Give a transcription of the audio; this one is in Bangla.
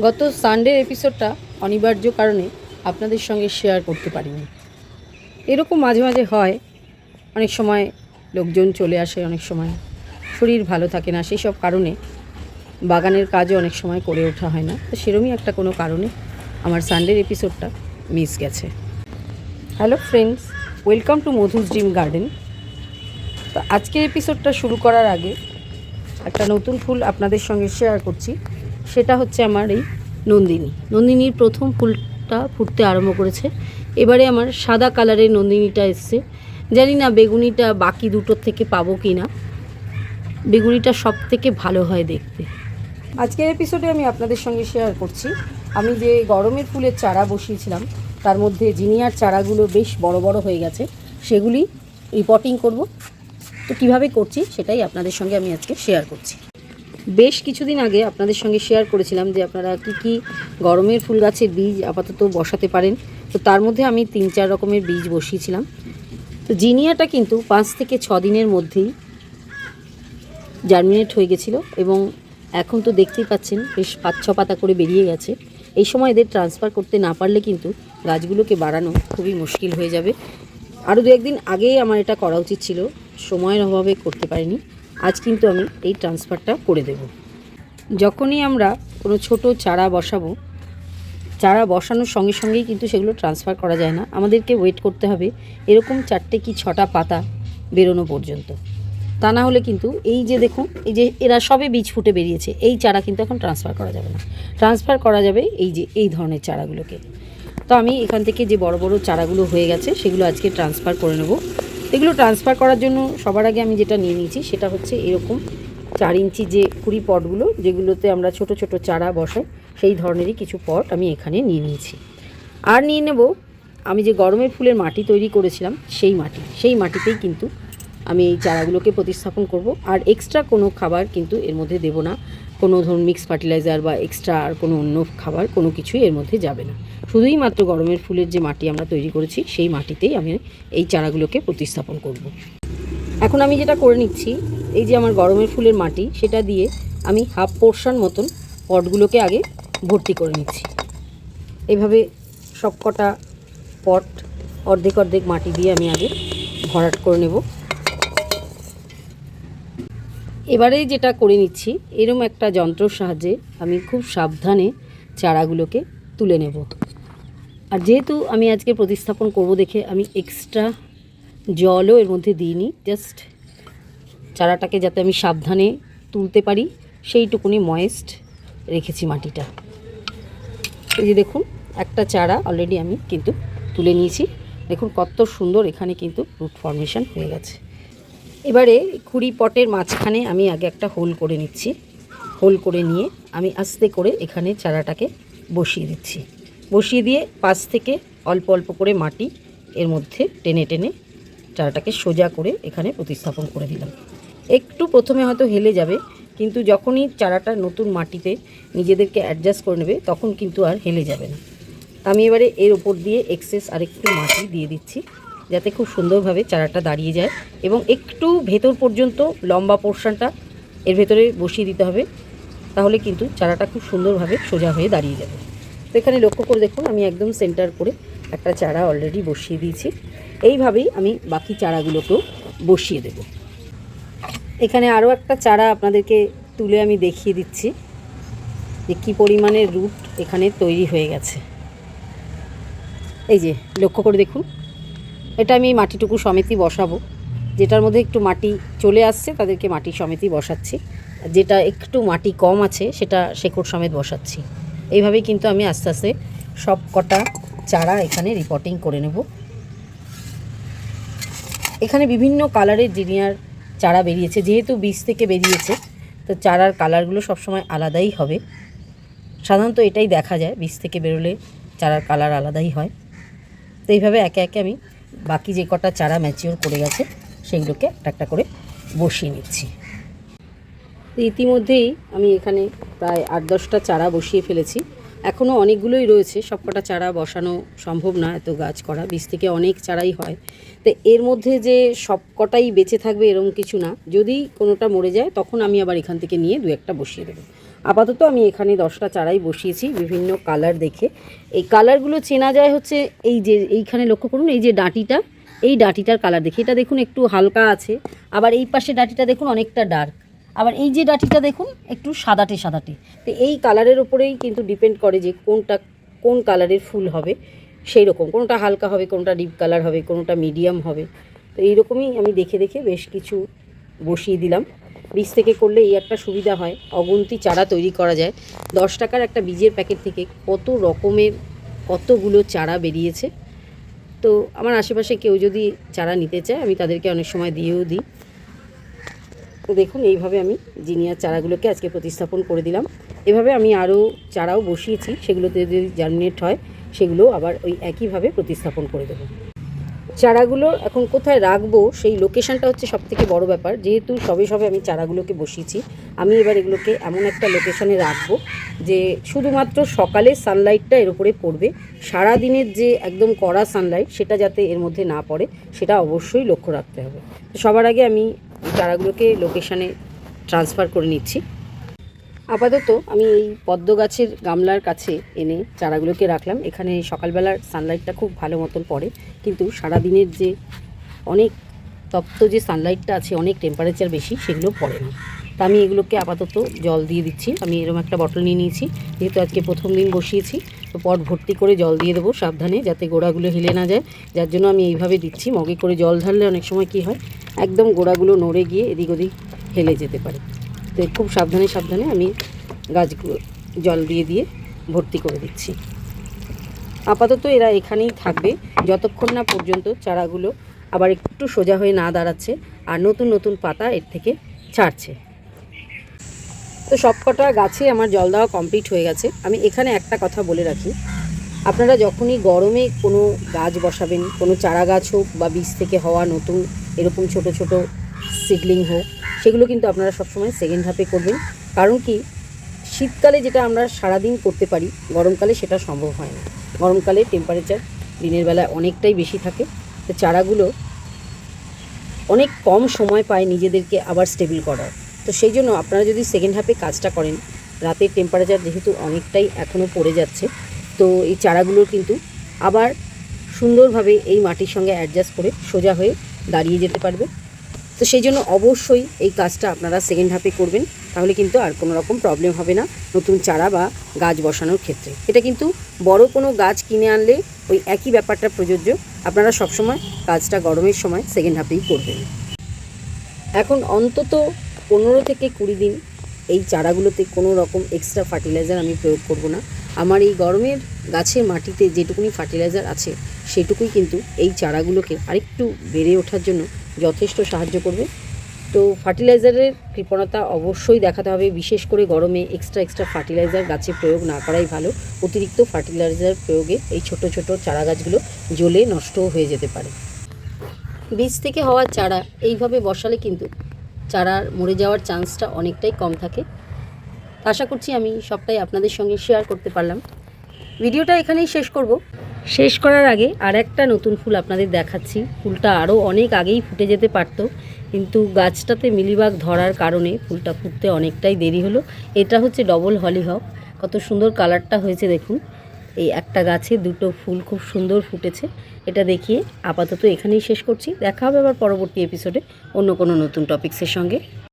গত সানডের এপিসোডটা অনিবার্য কারণে আপনাদের সঙ্গে শেয়ার করতে পারিনি। এরকম মাঝে মাঝে হয়, অনেক সময় লোকজন চলে আসে, অনেক সময় শরীর ভালো থাকে না, সেই সব কারণে বাগানের কাজও অনেক সময় করে ওঠা হয় না। তো সেরমই একটা কোনো কারণে আমার সানডের এপিসোডটা মিস গেছে। Hello friends welcome to Madhu's dream garden তো আজকের এপিসোডটা শুরু করার আগে একটা নতুন ফুল আপনাদের সঙ্গে শেয়ার করছি। সেটা হচ্ছে আমার এই নন্দিনী। নন্দিনীর প্রথম ফুলটা ফুটতে আরম্ভ করেছে। এবারে আমার সাদা কালারের নন্দিনীটা এসছে। জানি না বেগুনিটা বাকি দুটোর থেকে পাবো কি না বেগুনিটা সব থেকে ভালো হয় দেখতে। আজকের এপিসোডে আমি আপনাদের সঙ্গে শেয়ার করছি। আমি যে গরমের ফুলের চারা বসিয়েছিলাম, তার মধ্যে জিনিয়ার চারাগুলো বেশ বড় বড় হয়ে গেছে। সেগুলি রিপোর্টিং করব। তো কীভাবে করছি সেটাই আপনাদের সঙ্গে আমি আজকে শেয়ার করছি। বেশ কিছুদিন আগে আপনাদের সঙ্গে শেয়ার করেছিলাম যে আপনারা কি কি গরমের ফুল গাছের বীজ আপাতত বসাতে পারেন। তো তার মধ্যে আমি তিন চার রকমের বীজ বসিয়েছিলাম। তো জিনিয়াটা কিন্তু পাঁচ থেকে ছ দিনের মধ্যেই জার্মিনেট হয়ে গেছিল এবং এখন তো দেখতেই পাচ্ছেন বেশ পাঁচ ছ পাতা করে বেরিয়ে গেছে। এই সময় এদের ট্রান্সফার করতে না পারলে কিন্তু গাছগুলোকে বাড়ানো খুবই মুশকিল হয়ে যাবে। আরও দু একদিন আগেই আমার এটা করা উচিত ছিল, সময়ের অভাবে করতে পারিনি। আজ কিন্তু আমি এই ট্রান্সফারটা করে দেব। যখনই আমরা কোনো ছোট চারা বসাবো, চারা বসানোর সঙ্গে সঙ্গেই কিন্তু সেগুলো ট্রান্সফার করা যায় না। আমাদেরকে ওয়েট করতে হবে এরকম চারটে কি ছটা পাতা বেরোনো পর্যন্ত। তা না হলে কিন্তু এই যে দেখুন, এই যে এরা সবে বীজ ফুটে বেরিয়েছে, এই চারা কিন্তু এখন ট্রান্সফার করা যাবে না। ট্রান্সফার করা যাবে এই যে এই ধরনের চারাগুলোকে। তো আমি এখান থেকে যে বড় বড় চারাগুলো হয়ে গেছে, সেগুলো আজকে ট্রান্সফার করে নেব। এগুলো ট্রান্সফার করার জন্য সবার আগে আমি যেটা নিয়ে নিয়েছি, সেটা হচ্ছে এরকম চার ইঞ্চি যে কুড়ি পটগুলো, যেগুলোতে আমরা ছোট ছোট চারা বসাই, সেই ধরনেরই কিছু পট আমি এখানে নিয়ে নিয়েছি। আর নিয়ে নেব, আমি যে গরমের ফুলের মাটি তৈরি করেছিলাম, সেই মাটি। সেই মাটিতেই কিন্তু আমি এই চারাগুলোকে প্রতিস্থাপন করব। আর এক্সট্রা কোনো খাবার কিন্তু এর মধ্যে দেব না। কোনো ধরুন মিক্স ফার্টিলাইজার বা এক্সট্রা আর কোনো অন্য খাবার কোনো কিছুই এর মধ্যে যাবে না। শুধুই মাত্র গরমের ফুলের যে মাটি আমরা তৈরি করেছি, সেই মাটিতেই আমি এই চারাগুলোকে প্রতিস্থাপন করব। এখন আমি যেটা করে নিচ্ছি, এই যে আমার গরমের ফুলের মাটি, সেটা দিয়ে আমি হাফ পোর্শন মতন পটগুলোকে আগে ভর্তি করে নিচ্ছি। এইভাবে সবকটা পট অর্ধেক অর্ধেক মাটি দিয়ে আমি আগে ভরাট করে নেব। এবারে যেটা করে নিচ্ছি, এরম একটা যন্ত্রর সাহায্যে আমি খুব সাবধানে চারাগুলোকে তুলে নেব। আর যেহেতু আমি আজকে প্রতিস্থাপন করব দেখে আমি এক্সট্রা জলও এর মধ্যে দিইনি জাস্ট চারাটাকে যাতে আমি সাবধানে তুলতে পারি, সেইটুকুনি ময়েস্ট রেখেছি মাটিটা। এই যে দেখুন, একটা চারা অলরেডি আমি কিন্তু তুলে নিয়েছি। দেখুন কত সুন্দর এখানে কিন্তু রুট ফর্মেশন হয়ে গেছে। এবারে কুড়ি পটের মাঝখানে আমি আগে একটা হোল করে নিচ্ছি। হোল করে নিয়ে আমি আস্তে করে এখানে চারাটাকে বসিয়ে দিচ্ছি। বসিয়ে দিয়ে পাশ থেকে অল্প অল্প করে মাটি এর মধ্যে টেনে টেনে চারাটাকে সোজা করে এখানে প্রতিস্থাপন করে দিলাম। একটু প্রথমে হয়তো হেলে যাবে, কিন্তু যখনই চারাটা নতুন মাটিতে নিজেদেরকে অ্যাডজাস্ট করে নেবে, তখন কিন্তু আর হেলে যাবে না। আমি এবারে এর ওপর দিয়ে এক্সেস আরেকটু মাটি দিয়ে দিচ্ছি। যাতে খুব সুন্দরভাবে চারাটা দাঁড়িয়ে যায় এবং একটু ভেতর পর্যন্ত লম্বা পোর্শনটা এর ভেতরে বসিয়ে দিতে হবে, তাহলে কিন্তু চারাটা খুব সুন্দরভাবে সোজা হয়ে দাঁড়িয়ে যাবে। তো এখানে লক্ষ্য করে দেখুন, আমি একদম সেন্টার করে একটা চারা অলরেডি বসিয়ে দিয়েছি। এইভাবেই আমি বাকি চারাগুলোকেও বসিয়ে দেব। এখানে আরও একটা চারা আপনাদেরকে তুলে আমি দেখিয়ে দিচ্ছি যে কী পরিমাণের রুট এখানে তৈরি হয়ে গেছে। এই যে, লক্ষ্য করে দেখুন এটা আমি মাটিটুকু সমেতই বসাবো। যেটার মধ্যে একটু মাটি চলে আসছে, তাদেরকে মাটি সমেতই বসাচ্ছি। যেটা একটু মাটি কম আছে, সেটা শেকড় সমেত বসাচ্ছি। এইভাবেই কিন্তু আমি আস্তে আস্তে সব কটা চারা এখানে রিপোর্টিং করে নেব। এখানে বিভিন্ন কালারের জিনিয়ার চারা বেরিয়েছে। যেহেতু বীজ থেকে বেরিয়েছে, তো চারার কালারগুলো সবসময় আলাদাই হবে। সাধারণত এটাই দেখা যায়, বীজ থেকে বেরোলে চারার কালার আলাদাই হয়। তো এইভাবে একে একে আমি বাকি যে কটা চারা ম্যাচিওর করে গেছে, সেইগুলোকে একটা একটা করে বসিয়ে নিচ্ছি। ইতিমধ্যেই আমি এখানে প্রায় আট দশটা চারা বসিয়ে ফেলেছি। এখনও অনেকগুলোই রয়েছে সবকটা চারা বসানো সম্ভব না এত গাছ করা, বীজ থেকে অনেক চারাই হয়। তো এর মধ্যে যে সবকটাই বেঁচে থাকবে এরকম কিছু না, যদি কোনোটা মরে যায়, তখন আমি আবার এখান থেকে নিয়ে দু একটা বসিয়ে দেবো। আপাতত আমি এখানে দশটা চারাই বসিয়েছি, বিভিন্ন কালার দেখে। এই কালারগুলো চেনা যায় হচ্ছে এই যে এইখানে লক্ষ্য করুন, এই যে ডাঁটিটা, এই ডাঁটিটার কালার দেখে। এটা দেখুন একটু হালকা আছে, আবার এই পাশে ডাঁটিটা দেখুন অনেকটা ডার্ক আবার এই যে ডাঁটিটা দেখুন, একটু সাদাটে সাদাটে। তো এই কালারের ওপরেই কিন্তু ডিপেন্ড করে যে কোনটা, কোন কালারের ফুল হবে, সেই রকম। কোনটা হালকা হবে, কোনটা ডিপ কালার হবে, কোনটা মিডিয়াম হবে। তো এইরকমই আমি দেখে দেখে বেশ কিছু বসিয়ে দিলাম। বীজ থেকে করলে এই একটা সুবিধা হয়, অগুন্তি চারা তৈরি করা যায়। দশ টাকার একটা বীজের প্যাকেট থেকে কত রকমের, কতগুলো চারা বেরিয়েছে। তো আমার আশেপাশে কেউ যদি চারা নিতে চায়, আমি তাদেরকে অনেক সময় দিয়েও দিই। তো দেখুন, এইভাবে আমি জিনিয়ার চারাগুলোকে আজকে প্রতিস্থাপন করে দিলাম। এভাবে আমি আরও চারাও বসিয়েছি, সেগুলোতে যদি জার্মিনেট হয় সেগুলো আবার ওই একইভাবে প্রতিস্থাপন করে দেবো। চারাগুলো এখন কোথায় রাখব, সেই লোকেশনটা হচ্ছে সব থেকে বড় ব্যাপার। যেহেতু সবে সবে আমি চারাগুলোকে বসিয়েছি, আমি এবার এগুলোকে এমন একটা লোকেশনে রাখব যে শুধুমাত্র সকালে সানলাইটটা এর উপরে পড়বে সারা দিনের যে একদম কড়া সানলাইট সেটা যাতে এর মধ্যে না পড়ে, সেটা অবশ্যই লক্ষ্য রাখতে হবে। সবার আগে আমি চারাগুলোকে লোকেশানে ট্রান্সফার করে নিচ্ছি। আপাতত আমি এই পদ্ম গাছের গামলার কাছে এনে চারাগুলোকে রাখলাম। এখানে সকালবেলার সানলাইটটা খুব ভালো মতন পড়ে, কিন্তু সারাদিনের যে অনেক তপ্ত যে সানলাইটটা আছে, অনেক টেম্পারেচার বেশি, সেগুলো পড়ে না। তা আমি এগুলোকে আপাতত জল দিয়ে দিচ্ছি। আমি এরকম একটা বটল নিয়ে নিয়েছি, যেহেতু আজকে প্রথম দিন বসিয়েছি, তো পট ভর্তি করে জল দিয়ে দেবো সাবধানে, যাতে গোড়াগুলো হেলে না যায়। যার জন্য আমি এইভাবে দিচ্ছি, মগে করে জল ঢাললে অনেক সময় কী হয়, একদম গোড়াগুলো নড়ে গিয়ে এদিক ওদিক হেলে যেতে পারে। তো খুব সাবধানে সাবধানে আমি গাছগুলো জল দিয়ে দিয়ে ভর্তি করে দিচ্ছি। আপাতত এরা এখানেই থাকবে। যতক্ষণ না পর্যন্ত চারাগুলো আবার একটু সোজা হয়ে না দাঁড়াচ্ছে আর নতুন নতুন পাতা এর থেকে ছাড়ছে। তো সবকটা গাছে আমার জল দেওয়া কমপ্লিট হয়ে গেছে। আমি এখানে একটা কথা বলে রাখি। আপনারা যখনই গরমে কোনো গাছ বসাবেন, কোনো চারা গাছ হোক বা বীজ থেকে হওয়া নতুন এরকম ছোট ছোট সিডলিং হোক, সেগুলো কিন্তু আপনারা সবসময় সেকেন্ড হাফে করবেন। কারণ কি? শীতকালে যেটা আমরা সারাদিন করতে পারি, গরমকালে সেটা সম্ভব হয় না। গরমকালে টেম্পারেচার দিনের বেলায় অনেকটাই বেশি থাকে। তো চারাগুলো অনেক কম সময় পায় নিজেদেরকে আবার স্টেবল করার। তো সেই জন্য আপনারা যদি সেকেন্ড হাফে কাজটা করেন, রাতের টেম্পারেচার যেহেতু অনেকটাই এখনও পড়ে যাচ্ছে, তো এই চারাগুলোর কিন্তু আবার সুন্দরভাবে এই মাটির সঙ্গে অ্যাডজাস্ট করে সোজা হয়ে দাঁড়িয়ে যেতে পারবে। তো সেই জন্য অবশ্যই এই কাজটা আপনারা সেকেন্ড হাফে করবেন, তাহলে কিন্তু আর কোনো রকম প্রবলেম হবে না নতুন চারা বা গাছ বসানোর ক্ষেত্রে। এটা কিন্তু বড় কোনো গাছ কিনে আনলে ওই একই ব্যাপারটা প্রযোজ্য, আপনারা সবসময় কাজটা গরমের সময় সেকেন্ড হাফেই করবেন। এখন অন্তত পনেরো থেকে কুড়ি দিন এই চারাগুলোতে কোনো রকম এক্সট্রা ফার্টিলাইজার আমি প্রয়োগ করব না। আমার এই গরমের গাছের মাটিতে যেটুকুনি ফার্টিলাইজার আছে, সেটুকুই কিন্তু এই চারাগুলোকে আরেকটু বেড়ে ওঠার জন্য যথেষ্ট সাহায্য করবে। তো ফার্টিলাইজারের কৃপণতা অবশ্যই দেখাতে হবে, বিশেষ করে গরমে এক্সট্রা এক্সট্রা ফার্টিলাইজার গাছে প্রয়োগ না করাই ভালো। অতিরিক্ত ফার্টিলাইজার প্রয়োগে এই ছোট ছোট চারা গাছগুলো জ্বলে নষ্টও হয়ে যেতে পারে। বীজ থেকে হওয়া চারা এইভাবে বসালে কিন্তু চারার মরে যাওয়ার চান্সটা অনেকটাই কম থাকে। আশা করছি আমি সবটাই আপনাদের সঙ্গে শেয়ার করতে পারলাম। ভিডিওটা এখানেই শেষ করব। শেষ করার আগে আর একটা নতুন ফুল আপনাদের দেখাচ্ছি। ফুলটা আরও অনেক আগেই ফুটে যেতে পারতো, কিন্তু গাছটাতে মিলিবাগ ধরার কারণে ফুলটা ফুটতে অনেকটাই দেরি হলো। এটা হচ্ছে ডবল হলিহক কত সুন্দর কালারটা হয়েছে দেখুন। এই একটা গাছে দুটো ফুল খুব সুন্দর ফুটেছে। এটা দেখিয়ে আপাতত এখানেই শেষ করছি। দেখা হবে আবার পরবর্তী এপিসোডে অন্য কোনো নতুন টপিক্সের সঙ্গে।